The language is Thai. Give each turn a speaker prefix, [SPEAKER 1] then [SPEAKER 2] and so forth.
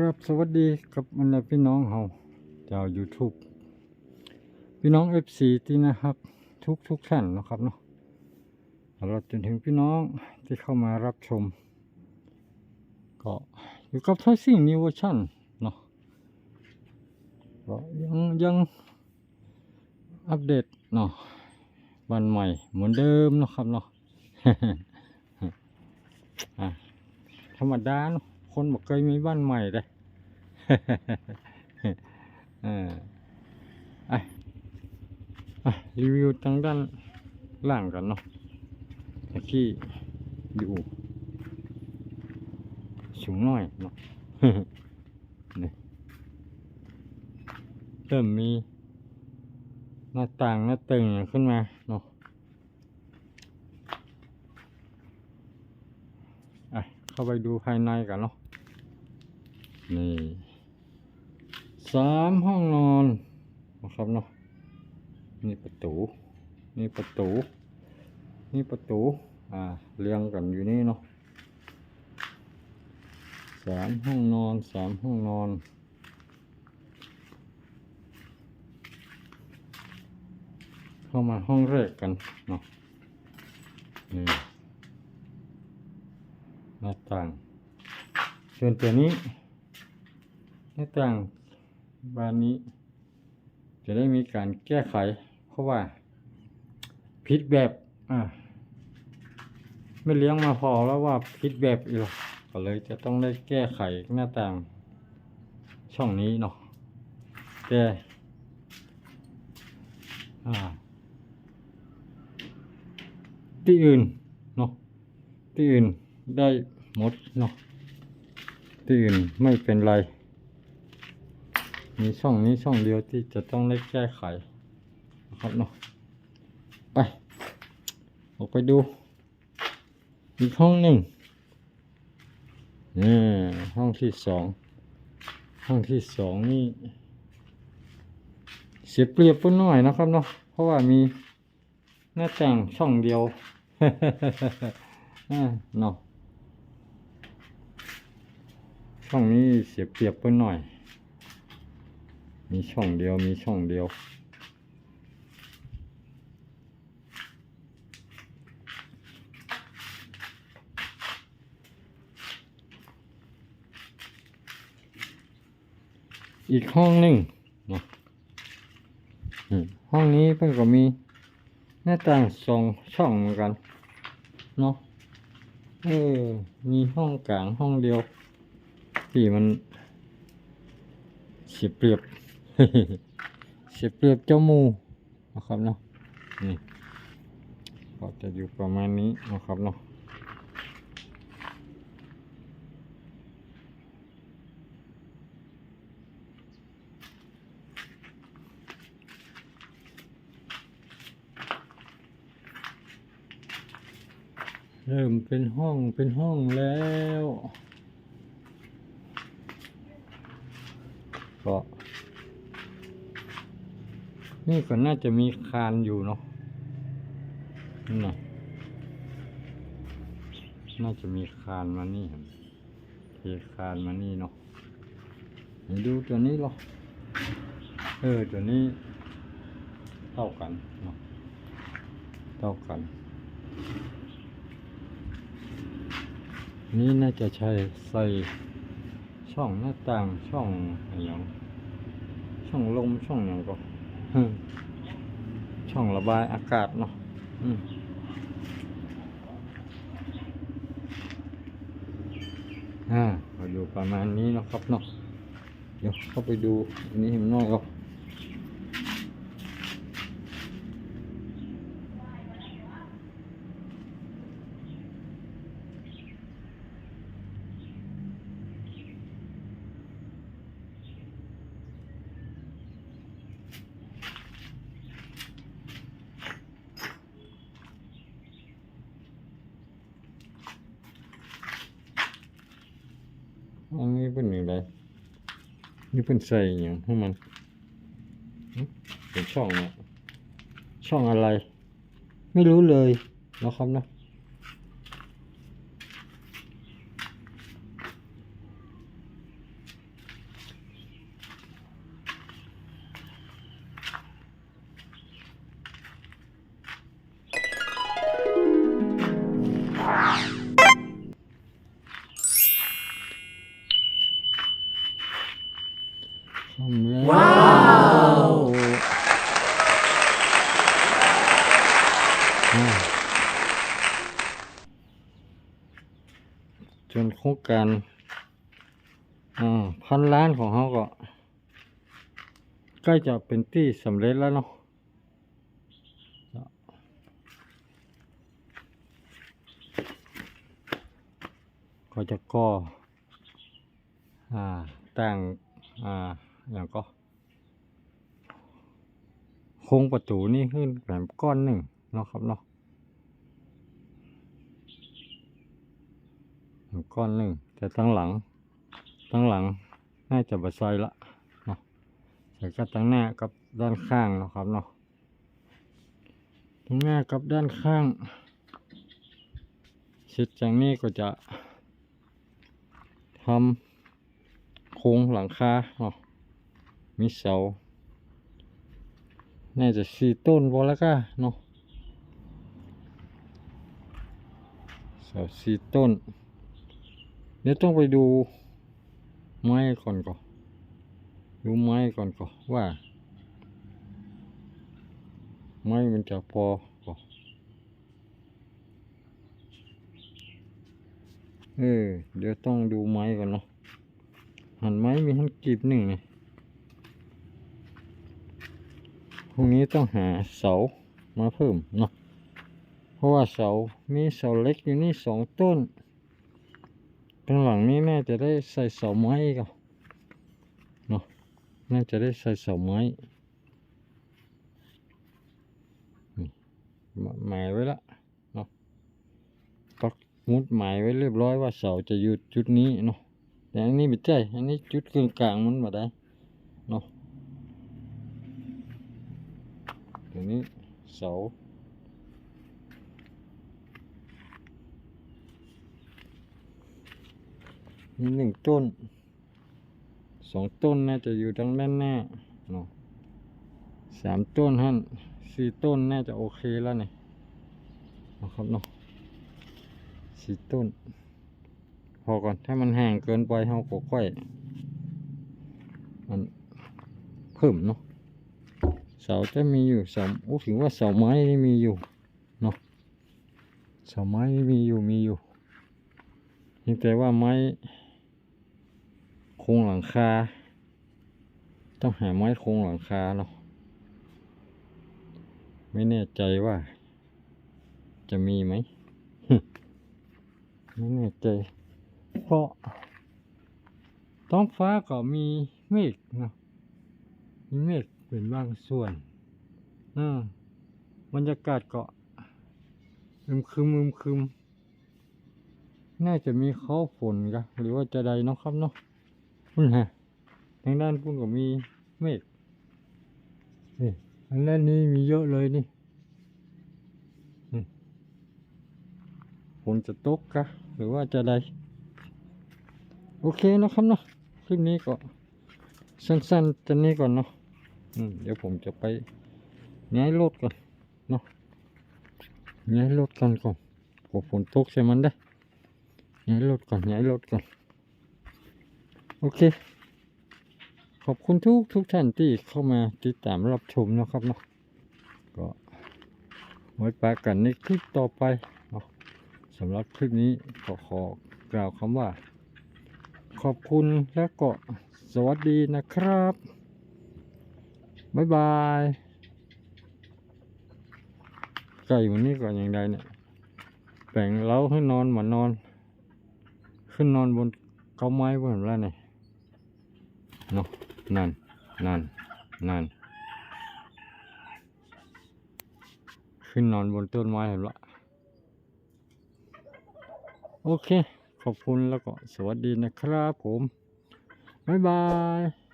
[SPEAKER 1] ครับสวัสดีครับมันพี่น้องเฮาชาว YouTube พี่น้อง FC ที่นะครับ ทุกทุกท่านนะครับเนาะตลอดจนถึงพี่น้องที่เข้ามารับชม ก็อยู่กับทัสิ่งนิวเวอร์ชันเนาะก็ยังยังอัปเดตเนาะวันใหม่เหมือนเดิมนะครับเนาะอะธรรมดาเนาะ คนบอกเคยมีบ้านใหม่เลยเออไออรีวิวทางด้านล่างกันเนาะตะกี้อยู่สูงหน่อยเนาะนี่เริ่มมีหน้าต่างหน้าตึงขึ้นมาเนาะอะเข้าไปดูภายในกันเนาะ นี่สามห้องนอนนะครับเนาะนี่ประตู นี่ประตู นี่ประตู อ่า เรียงกันอยู่นี่เนาะสามห้องนอนสามห้องนอน เข้ามาห้องแรกกันเนาะนี่หน้าต่างส่วนตัวนี้ หน้าต่างบานนี้ จะได้มีการแก้ไข เพราะว่าผิดแบบอ่าไม่เลี้ยงมาพอแล้วว่าผิดแบบอีกก็เลยจะต้องได้แก้ไขหน้าต่าง ช่องนี้เนาะแก้อ่าที่อื่นเนาะที่อื่นได้หมดเนาะที่อื่นไม่เป็นไร มีช่องนี้ช่องเดียวที่จะต้องได้แก้ไขนะครับเนาะไป ออกไปดู อีกห้องหนึ่งนี่ห้องที่สองห้องที่สองนี่ เสียเปรียบไปหน่อยนะครับเนาะเพราะว่ามีหน้าต่างช่องเดียวอ่าเนาะช่องนี้เสียเปรียบไปหน่อย มีช่องเดียวมีช่องเดียว อีกห้องหนึ่งเนาะห้องนี้เพิ่งก็มีหน้าต่างสองช่องเหมือนกันเนาะเออมีห้องกลางห้องเดียวที่มันเสียเปรียบ เสียเปรียบเจ้าหมูนะครับเนาะนี่ก็จะอยู่ประมาณนี้นะครับเนาะเริ่มเป็นห้องเป็นห้องแล้วก็ นี่ก็น่าจะมีคานอยู่เนาะนี่นะน่าจะมีคานมานี่เทคานมานี่เนาะดูตัวนี้หรอเออตัวนี้เท่ากันเนาะเท่ากัน นี่น่าจะใช้ใส่ช่องหน้าต่างช่องอะไรอย่างช่องลมช่องอย่างก็ ช่องระบายอากาศเนาะอ่าเราอยู่ประมาณนี้เนาะครับเนาะเดี๋ยวเข้าไปดูอันนี้มันน้อยก็ อันนี้เป็นอย่างไรนี่เป็นใส่อย่างให้มันเป็นช่องเนี่ยช่องอะไร ไม่รู้เลยนะครับนะ รงการพันล้านของเขาก็ใกล้จะเป็นที่สำเร็จแล้วเนาะก็จะก่อแต่งออย่างก็โครงประตูนี่ขึ้นแบบก้อนหนึ่งเนาะครับเนาะแบบ ก้อนหนึ่งแต่ตั้งหลังตั้งหลังน่าจะบะซอยละเนาะแต่ก็ตั้งหน้ากับด้านข้างนะครับเนาะตั้งหน้ากับด้านข้างเสร็จจากนี้ก็จะทำโครงหลังคาเนาะมีเสาน่าจะสี่ต้นพอแล้วก็เนาะเสาสี่ต้น ดี๋ยวต้องไปดูไม้ก่อนก่อนดูไม้ก่อนก่อนว่า ไม้มันจะพอก่อนเออเดี๋ยวต้องดูไม้ก่อนเนาะหันไม้มีทั้งกีบหนึ่งไงพรุ่งนี้ต้องหาเสามาเพิ่มเนาะเพราะว่าเสามีเสาเล็กอยู่นี่สองต้น ข้างหลังนี้น่าจะได้ใส่เสาไม้ก่อนเนาะน่าจะได้ใส่เสาไม้หมายไว้ละเนาะปักมุดหมายไว้เรียบร้อยว่าเสาจะอยู่จุดนี้เนาะแต่อันนี้ไม่ใช่อันนี้จุดกึ่งกลางมันมาได้เนาะตัวนี้เสา มีหนึ่งต้นสองต้นน่าจะอยู่ทางด้านหน้าเนาะสามต้นฮั่นสี่ต้นน่าจะโอเคแล้วเนี่ยนะครับเนาะสี่ต้น พอก่อนถ้ามันแห่างเกินไปเราก็ค่อยมันเพิ่มเนาะเสาจะมีอยู่เสาโอ้ถึงว่าเสาไม้นี่มีอยู่เนาะเสาไม้นี่มีอยู่มีอยู่เพียงแต่ว่าไม้ ครงหลังคา ต้องหาไม้โครงหลังคาเนาะไม่แน่ใจว่า จะมีไหมไม่แน่ใจ เพราะ ท้องฟ้าก็มีเมฆเนาะมีเมฆเป็นบางส่วนอ่าบรรยากาศเกาะอึมครึมอึมครึม น่าจะมีเขาฝนกะหรือว่าจะใดเนาะครับเนาะ พุ่นฮะทางด้านพุ่นก็มีเมฆนี่ทางด้านนี้มีเยอะเลยนี่ฝนจะตกกะหรือว่าจะใดโอเคนะครับเนาะคลิปนี้ก็สั้นๆจะนี้ก่อนเนาะอืมเดี๋ยวผมจะไปย้ายรถก่อนเนาะย้ายรถกันก่อนกลัวฝนตกใช่มันได้ย้ายรถก่อนย้ายรถก่อน โอเค ขอบคุณทุกทุกท่านที่เข้ามาติดตามรับชมนะครับเนาะก็ไว้ปากันในคลิปต่อไปเนาะสำหรับคลิปนี้ก็ขอกล่าวคำว่า ขอบคุณและก็สวัสดีนะครับ บ๊ายบายไก่วันนี้ก่อนอย่างใดเนี่ยแบ่งเล้าให้นอนมานอน ขึ้นนอนบนเก้าไม้บนแล้วเนี่ย เนาะนั่นนั่นนั่นขึ้นนอนบนต้นไม้เห็นละโอเค ขอบคุณแล้วก็สวัสดีนะครับผม บ๊ายบาย